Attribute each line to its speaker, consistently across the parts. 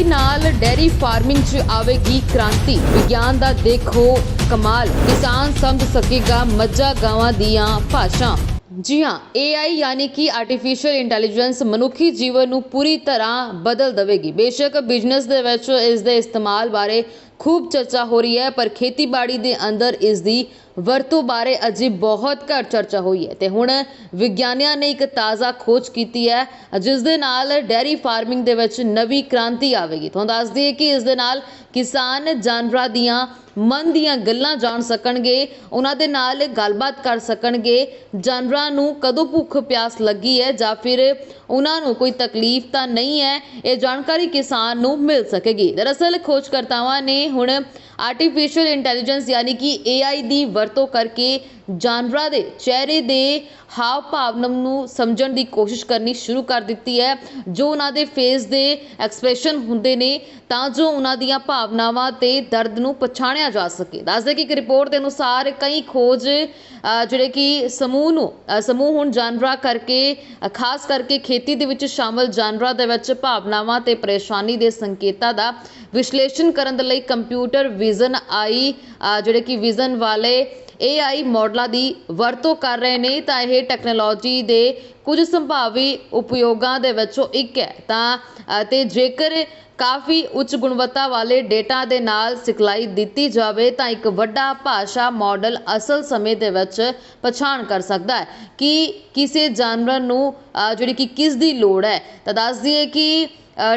Speaker 1: AI ਨਾਲ dairy farming 'ਚ ਆਵੇਗੀ ਕ੍ਰਾਂਤੀ। ਵਿਗਿਆਨ ਦਾ ਦੇਖੋ ਕਮਾਲ। ਕਿਸਾਨ ਸਮਝ ਸਕੇਗਾ ਮੱਝਾਂ ਗਾਵਾਂ ਦੀਆਂ ਭਾਸ਼ਾ। ਜੀ ਹਾਂ AI ਯਾਨੀ ਕਿ ਆਰਟੀਫੀਸ਼ੀਅਲ ਇੰਟੈਲੀਜੈਂਸ ਮਨੁੱਖੀ ਜੀਵਨ ਨੂੰ ਪੂਰੀ ਤਰ੍ਹਾਂ ਬਦਲ ਦੇਵੇਗੀ। ਬੇਸ਼ੱਕ ਬਿਜ਼ਨਸ ਦੇ ਵਿੱਚ ਇਸ ਦੇ ਇਸਤੇਮਾਲ ਬਾਰੇ ਖੂਬ ਚਰਚਾ ਹੋ ਰਹੀ ਹੈ, ਪਰ ਖੇਤੀਬਾੜੀ ਦੇ ਅੰਦਰ ਇਸ ਦੀ ਵਰਤੋਂ ਬਾਰੇ ਅਜੇ ਬਹੁਤ ਘੱਟ ਚਰਚਾ ਹੋਈ ਹੈ ਤੇ ਹੁਣ ਵਿਗਿਆਨੀਆਂ ਨੇ ਇੱਕ ਤਾਜ਼ਾ ਖੋਜ ਕੀਤੀ ਹੈ, ਜਿਸ ਦੇ ਨਾਲ ਡੈਰੀ ਫਾਰਮਿੰਗ ਦੇ ਵਿੱਚ ਨਵੀਂ ਕ੍ਰਾਂਤੀ ਆਵੇਗੀ। ਤੁਹਾਨੂੰ ਦੱਸ ਦਈਏ ਕਿ ਇਸ ਦੇ ਨਾਲ ਕਿਸਾਨ ਜਾਨਵਰਾਂ ਦੀਆਂ, ਮਨ ਦੀਆਂ ਗੱਲਾਂ ਜਾਣ ਸਕਣਗੇ, ਉਹਨਾਂ ਦੇ ਨਾਲ ਗੱਲਬਾਤ ਕਰ ਸਕਣਗੇ। ਜਾਨਵਰਾਂ ਨੂੰ ਕਦੋਂ ਭੁੱਖ ਪਿਆਸ ਲੱਗੀ ਹੈ ਜਾਂ ਫਿਰ ਉਹਨਾਂ ਨੂੰ ਕੋਈ ਤਕਲੀਫ ਤਾਂ ਨਹੀਂ ਹੈ, ਇਹ ਜਾਣਕਾਰੀ ਕਿਸਾਨ ਨੂੰ ਮਿਲ ਸਕੇਗੀ। ਦਰਅਸਲ ਖੋਜਕਰਤਾਵਾਂ ਨੇ ਹੁਣ ਆਰਟੀਫੀਸ਼ੀਅਲ ਇੰਟੈਲੀਜੈਂਸ ਯਾਨੀ ਕਿ AI ਦੀ ਵਰਤੋਂ ਕਰਕੇ ਜਾਨਵਰਾਂ ਦੇ ਚਿਹਰੇ ਦੇ ਹਾਵ ਭਾਵ ਨੂੰ ਸਮਝਣ ਦੀ ਕੋਸ਼ਿਸ਼ ਕਰਨੀ ਸ਼ੁਰੂ ਕਰ ਦਿੱਤੀ ਹੈ। ਜੋ ਉਹਨਾਂ ਦੇ ਫੇਸ ਦੇ ਐਕਸਪ੍ਰੈਸ਼ਨ ਹੁੰਦੇ ਨੇ, ਤਾਂ ਜੋ ਉਹਨਾਂ ਦੀਆਂ ਭਾਵਨਾਵਾਂ ਤੇ ਦਰਦ ਨੂੰ ਪਛਾਣਿਆ ਜਾ ਸਕੇ। ਦੱਸਦੇ ਕਿ ਇੱਕ ਰਿਪੋਰਟ ਦੇ ਅਨੁਸਾਰ ਕਈ ਖੋਜ ਜਿਹੜੇ ਕਿ ਸਮੂਹ ਨੂੰ ਸਮੂਹ ਹੁਣ ਜਾਨਵਰਾਂ ਕਰਕੇ ਖਾਸ ਕਰਕੇ ਖੇਤੀ ਦੇ ਵਿੱਚ ਸ਼ਾਮਲ ਜਾਨਵਰਾਂ ਦੇ ਵਿੱਚ ਭਾਵਨਾਵਾਂ ਤੇ ਪਰੇਸ਼ਾਨੀ ਦੇ ਸੰਕੇਤਾਂ ਦਾ ਵਿਸ਼ਲੇਸ਼ਣ ਕਰਨ ਦੇ ਲਈ ਕੰਪਿਊਟਰ ਵਿਜ਼ਨ ਆਈ ਜਿਹੜੇ ਕਿ ਵਿਜ਼ਨ ਵਾਲੇ AI ਮਾਡਲਾਂ ਦੀ ਵਰਤੋਂ ਕਰ ਰਹੇ ਨੇ, ਤਾਂ ਇਹ ਟੈਕਨੋਲੋਜੀ ਦੇ ਕੁਝ ਸੰਭਾਵੀ ਉਪਯੋਗਾਂ ਦੇ ਵਿੱਚੋਂ ਇੱਕ ਹੈ। ਤਾਂ ਅਤੇ ਜੇਕਰ ਕਾਫੀ ਉੱਚ ਗੁਣਵੱਤਾ ਵਾਲੇ ਡੇਟਾ ਦੇ ਨਾਲ ਸਿਖਲਾਈ ਦਿੱਤੀ ਜਾਵੇ ਤਾਂ ਇੱਕ ਵੱਡਾ ਭਾਸ਼ਾ ਮਾਡਲ ਅਸਲ ਸਮੇਂ ਦੇ ਵਿੱਚ ਪਛਾਣ ਕਰ ਸਕਦਾ ਹੈ। ਕਿ ਕਿਸੇ ਜਾਨਵਰ ਨੂੰ ਜਿਹੜੀ ਕਿ ਕਿਸ ਦੀ ਲੋੜ ਹੈ, ਤਾਂ ਦੱਸ ਦਈਏ ਕਿ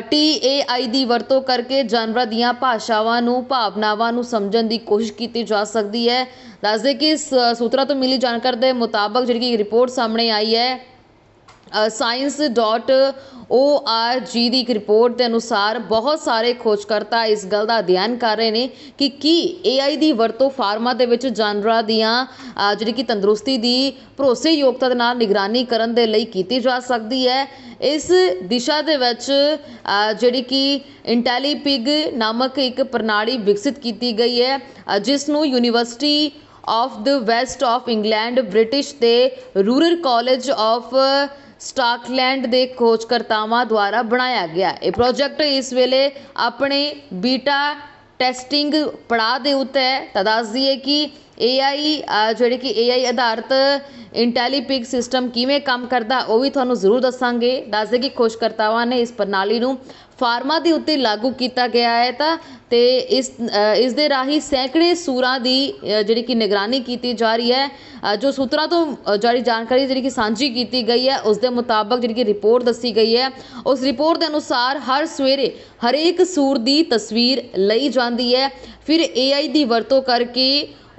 Speaker 1: TAI ਦੀ ਵਰਤੋਂ ਕਰਕੇ ਜਾਨਵਰਾਂ ਦੀਆਂ ਭਾਸ਼ਾਵਾਂ ਨੂੰ, ਭਾਵਨਾਵਾਂ ਨੂੰ ਸਮਝਣ ਦੀ ਕੋਸ਼ਿਸ਼ ਕੀਤੀ ਜਾ ਸਕਦੀ ਹੈ। ਦੱਸਦੇ ਕਿ ਸੂਤਰਾਂ ਤੋਂ ਮਿਲੀ ਜਾਣਕਾਰੀ ਦੇ ਮੁਤਾਬਕ ਜਿਹੜੀ ਕਿ ਰਿਪੋਰਟ ਸਾਹਮਣੇ ਆਈ ਹੈ ਸਾਇੰਸ ਡੋਟ ਓ ਆਰ ਜੀ ਦੀ ਇੱਕ ਰਿਪੋਰਟ ਦੇ ਅਨੁਸਾਰ ਬਹੁਤ ਸਾਰੇ ਖੋਜਕਰਤਾ ਇਸ ਗੱਲ ਦਾ ਅਧਿਐਨ ਕਰ ਰਹੇ ਨੇ ਕਿ ਕੀ ਏ ਆਈ ਦੀ ਵਰਤੋਂ ਫਾਰਮਾਂ ਦੇ ਵਿੱਚ ਜਾਨਵਰਾਂ ਦੀਆਂ ਜਿਹੜੀ ਕਿ ਤੰਦਰੁਸਤੀ ਦੀ ਭਰੋਸੇਯੋਗਤਾ ਦੇ ਨਾਲ ਨਿਗਰਾਨੀ ਕਰਨ ਦੇ ਲਈ ਕੀਤੀ ਜਾ ਸਕਦੀ ਹੈ। ਇਸ ਦਿਸ਼ਾ ਦੇ ਵਿੱਚ ਜਿਹੜੀ ਕਿ ਇੰਟੈਲੀਪਿਗ ਨਾਮਕ ਇੱਕ ਪ੍ਰਣਾਲੀ ਵਿਕਸਿਤ ਕੀਤੀ ਗਈ ਹੈ ਜਿਸ ਨੂੰ university of the West of England British ਤੇ ਰੂਰਲ ਕਾਲਜ ਆਫ ਸਟਾਕਲੈਂਡ ਦੇ ਖੋਜਕਰਤਾਵਾਂ ਦੁਆਰਾ ਬਣਾਇਆ ਗਿਆ। ਇਹ ਪ੍ਰੋਜੈਕਟ ਇਸ ਵੇਲੇ ਆਪਣੇ ਬੀਟਾ ਟੈਸਟਿੰਗ ਪੜਾਅ ਦੇ ਉੱਤੇ ਹੈ। ਤਾਂ ਦੱਸ ਦਈਏ ਕਿ AI ਅ, ਜਿਹੜੇ ਕਿ AI ਆਧਾਰਿਤ ਇੰਟੈਲੀਪਿਕ ਸਿਸਟਮ ਕਿਵੇਂ ਕੰਮ ਕਰਦਾ ਉਹ ਵੀ ਤੁਹਾਨੂੰ ਜ਼ਰੂਰ ਦੱਸਾਂਗੇ। ਦੱਸਦੇ ਕਿ ਖੋਜਕਰਤਾਵਾਂ ਨੇ ਇਸ ਪ੍ਰਣਾਲੀ ਨੂੰ ਫਾਰਮਾਂ ਦੇ ਉੱਤੇ ਲਾਗੂ ਕੀਤਾ ਗਿਆ ਹੈ ਤਾਂ ਅਤੇ ਇਸ ਇਸ ਦੇ ਰਾਹੀਂ ਸੈਂਕੜੇ ਸੂਰਾਂ ਦੀ ਜਿਹੜੀ ਕਿ ਨਿਗਰਾਨੀ ਕੀਤੀ ਜਾ ਰਹੀ ਹੈ। ਜੋ ਸੂਤਰਾਂ ਤੋਂ ਜਾਰੀ ਜਾਣਕਾਰੀ ਜਿਹੜੀ ਕਿ ਸਾਂਝੀ ਕੀਤੀ ਗਈ ਹੈ, ਉਸ ਦੇ ਮੁਤਾਬਕ ਜਿਹੜੀ ਕਿ ਰਿਪੋਰਟ ਦੱਸੀ ਗਈ ਹੈ। ਉਸ ਰਿਪੋਰਟ ਦੇ ਅਨੁਸਾਰ ਹਰ ਸਵੇਰੇ ਹਰੇਕ ਸੂਰ ਦੀ ਤਸਵੀਰ ਲਈ ਜਾਂਦੀ ਹੈ। ਫਿਰ AI ਦੀ ਵਰਤੋਂ ਕਰਕੇ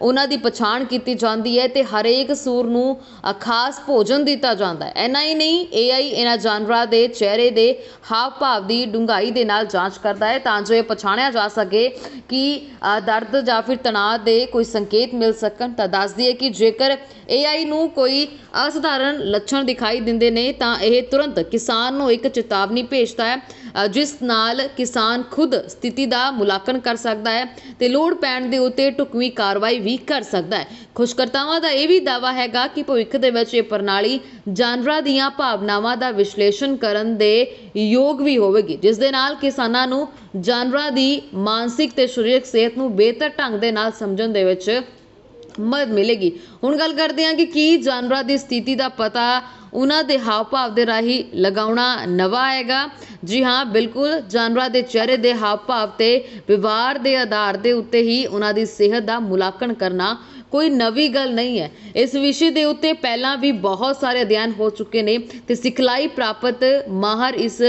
Speaker 1: ਉਹਨਾਂ ਦੀ ਪਛਾਣ ਕੀਤੀ ਜਾਂਦੀ ਹੈ ਤੇ ਹਰੇਕ ਸੂਰ ਨੂੰ ਖਾਸ ਭੋਜਨ ਦਿੱਤਾ ਜਾਂਦਾ ਹੈ। ਐਨਾ ਹੀ ਨਹੀਂ AI ਇਹਨਾਂ ਜਾਨਵਰਾਂ ਦੇ ਚਿਹਰੇ ਦੇ ਹਾਵ ਭਾਵ ਦੀ ਡੂੰਘਾਈ ਦੇ ਨਾਲ ਜਾਂਚ ਕਰਦਾ ਹੈ ਤਾਂ ਜੋ ਇਹ ਪਛਾਣਿਆ ਜਾ ਸਕੇ ਕਿ ਦਰਦ ਜਾਂ ਫਿਰ ਤਣਾਅ ਦੇ ਕੋਈ ਸੰਕੇਤ ਮਿਲ ਸਕਣ। ਤਾਂ ਦੱਸਦੀ ਹੈ ਕਿ ਜੇਕਰ AI ਨੂੰ ਕੋਈ ਅਸਧਾਰਨ ਲੱਛਣ ਦਿਖਾਈ ਦਿੰਦੇ ਨੇ, ਤਾਂ ਇਹ ਤੁਰੰਤ ਕਿਸਾਨ ਨੂੰ ਇੱਕ ਚੇਤਾਵਨੀ ਭੇਜਦਾ ਹੈ ਜਿਸ ਨਾਲ ਕਿਸਾਨ ਖੁਦ ਸਥਿਤੀ ਦਾ ਮੁਲਾਂਕਣ ਕਰ ਸਕਦਾ ਹੈ ਤੇ ਲੋੜ ਪੈਣ ਦੇ ਉੱਤੇ ਢੁਕਵੀਂ ਕਾਰਵਾਈ ਵੀ ਕਰ ਸਕਦਾ ਹੈ। ਖੁਸ਼ਕਰਤਾਵਾਂ ਦਾ ਇਹ ਵੀ ਦਾਵਾ ਹੈਗਾ ਕਿ ਭਵਿੱਖ ਦੇ ਵਿੱਚ ਇਹ ਪ੍ਰਣਾਲੀ ਜਾਨਵਰਾਂ ਦੀਆਂ ਭਾਵਨਾਵਾਂ ਦਾ ਵਿਸ਼ਲੇਸ਼ਣ ਕਰਨ ਦੇ ਯੋਗ ਵੀ ਹੋਵੇਗੀ। ਜਿਸ ਦੇ ਨਾਲ ਕਿਸਾਨਾਂ ਨੂੰ ਜਾਨਵਰਾਂ ਦੀ ਮਾਨਸਿਕ ਤੇ ਸਰੀਰਕ ਸਿਹਤ ਨੂੰ ਬਿਹਤਰ ਢੰਗ ਦੇ ਨਾਲ ਸਮਝਣ ਦੇ ਵਿੱਚ ਮਦਦ ਮਿਲੇਗੀ। ਹੁਣ ਗੱਲ ਕਰਦੇ ਹਾਂ ਕਿ ਕੀ ਜਾਨਵਰਾਂ ਦੀ ਸਥਿਤੀ ਦਾ ਪਤਾ ਉਹਨਾਂ ਦੇ ਹਾਵ ਭਾਵ ਦੇ ਰਾਹੀਂ ਲਗਾਉਣਾ ਨਵਾਂ ਹੈਗਾ ਜੀ ਹਾਂ, ਬਿਲਕੁਲ, ਜਾਨਵਰਾਂ ਦੇ ਚਿਹਰੇ ਦੇ ਹਾਵ ਭਾਵ ਤੇ ਵਿਵਹਾਰ ਦੇ ਆਧਾਰ ਦੇ ਉੱਤੇ ਹੀ ਉਹਨਾਂ ਦੀ ਸਿਹਤ ਦਾ ਮੁਲਾਂਕਣ ਕਰਨਾ ਕੋਈ ਨਵੀਂ ਗੱਲ ਨਹੀਂ ਹੈ। ਇਸ ਵਿਸ਼ੇ ਦੇ ਉੱਤੇ ਪਹਿਲਾਂ ਵੀ ਬਹੁਤ ਸਾਰੇ ਅਧਿਐਨ ਹੋ ਚੁੱਕੇ ਨੇ ਤੇ ਸਿਖਲਾਈ ਪ੍ਰਾਪਤ ਮਾਹਰ ਇਸ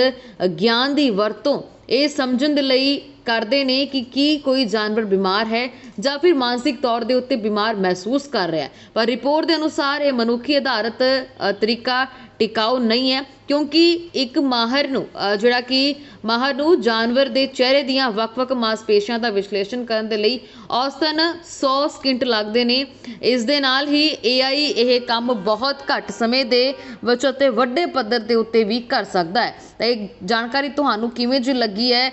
Speaker 1: ਗਿਆਨ ਦੀ ਵਰਤੋਂ ਇਹ ਸਮਝਣ ਦੇ ਲਈ ਕਰਦੇ ਨੇ ਕਿ ਕੀ ਕੋਈ ਜਾਨਵਰ ਬਿਮਾਰ ਹੈ ਜਾਂ ਫਿਰ ਮਾਨਸਿਕ ਤੌਰ ਦੇ ਉੱਤੇ ਬਿਮਾਰ ਮਹਿਸੂਸ ਕਰ ਰਿਹਾ ਹੈ। ਪਰ ਰਿਪੋਰਟ ਦੇ ਅਨੁਸਾਰ ਇਹ ਮਨੁੱਖੀ ਆਧਾਰਿਤ ਤਰੀਕਾ ਟਿਕਾਊ ਨਹੀਂ ਹੈ, ਕਿਉਂਕਿ ਇੱਕ ਮਾਹਰ ਨੂੰ ਜਿਹੜਾ ਕਿ ਮਾਹਰ ਨੂੰ ਜਾਨਵਰ ਦੇ ਚਿਹਰੇ ਦੀਆਂ ਵੱਖ-ਵੱਖ ਮਾਸਪੇਸ਼ੀਆਂ ਦਾ ਵਿਸ਼ਲੇਸ਼ਣ ਕਰਨ ਦੇ ਲਈ ਔਸਤਨ 100 ਸਕਿੰਟ ਲੱਗਦੇ ਨੇ। ਇਸ ਦੇ ਨਾਲ ਹੀ AI ਇਹ ਕੰਮ ਬਹੁਤ ਘੱਟ ਸਮੇਂ ਦੇ ਵਿੱਚ ਅਤੇ ਵੱਡੇ ਪੱਧਰ ਦੇ ਉੱਤੇ ਵੀ ਕਰ ਸਕਦਾ ਹੈ। ਤਾਂ ਇਹ ਜਾਣਕਾਰੀ ਤੁਹਾਨੂੰ ਕਿਵੇਂ ਜੀ ਲੱਗੀ ਹੈ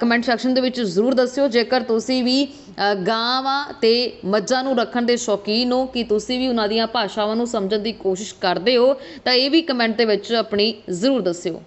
Speaker 1: ਕਮੈਂਟ ਸੈਕਸ਼ਨ ਦੇ ਵਿੱਚ ਜ਼ਰੂਰ ਦੱਸਿਓ। ਜੇਕਰ ਤੁਸੀਂ ਵੀ ਅ, ਗਾਵਾਂ ਤੇ ਮੱਝਾਂ ਨੂੰ ਰੱਖਣ ਦੇ ਸ਼ੌਕੀਨ ਹੋ ਕਿ ਤੁਸੀਂ ਵੀ ਉਹਨਾਂ ਦੀਆਂ ਭਾਸ਼ਾਵਾਂ ਨੂੰ ਸਮਝਣ ਦੀ ਕੋਸ਼ਿਸ਼ ਕਰਦੇ ਹੋ ਤਾਂ ਇਹ ਵੀ ਕਮੈਂਟ ਦੇ ਵਿੱਚ ਆਪਣੀ ਜ਼ਰੂਰ ਦੱਸਿਓ।